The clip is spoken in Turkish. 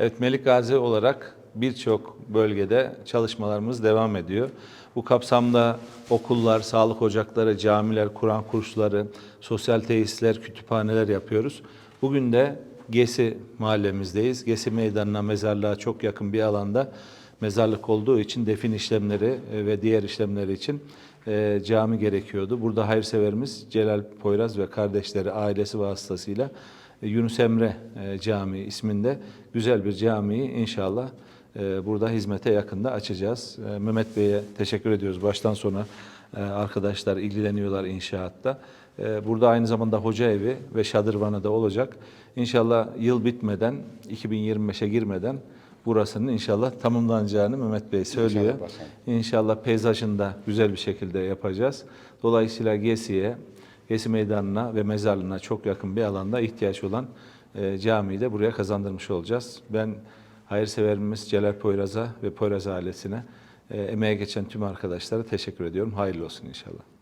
Evet Melik Gazi olarak birçok bölgede çalışmalarımız devam ediyor. Bu kapsamda okullar, sağlık ocakları, camiler, Kur'an kursları, sosyal tesisler, kütüphaneler yapıyoruz. Bugün de Gesi mahallemizdeyiz. Gesi meydanına, mezarlığa çok yakın bir alanda mezarlık olduğu için defin işlemleri e, ve diğer işlemleri için e, cami gerekiyordu. Burada hayırseverimiz Celal Poyraz ve kardeşleri ailesi vasıtasıyla e, Yunus Emre e, Camii isminde güzel bir camiyi inşallah burada hizmete yakında açacağız. Mehmet Bey'e teşekkür ediyoruz. Baştan sona arkadaşlar ilgileniyorlar inşaatta. Burada aynı zamanda hoca evi ve şadırvanı da olacak. İnşallah yıl bitmeden, 2025'e girmeden burasının inşallah tamamlanacağını Mehmet Bey söylüyor. İnşallah başkanım. İnşallah peyzajını da güzel bir şekilde yapacağız. Dolayısıyla Gesi'ye, Gesi Meydanı'na ve mezarlığına çok yakın bir alanda ihtiyaç olan e, camiyi de buraya kazandırmış olacağız. Ben hayırseverimiz Celal Poyraz'a ve Poyraz ailesine e, emeğe geçen tüm arkadaşlara teşekkür ediyorum. Hayırlı olsun inşallah.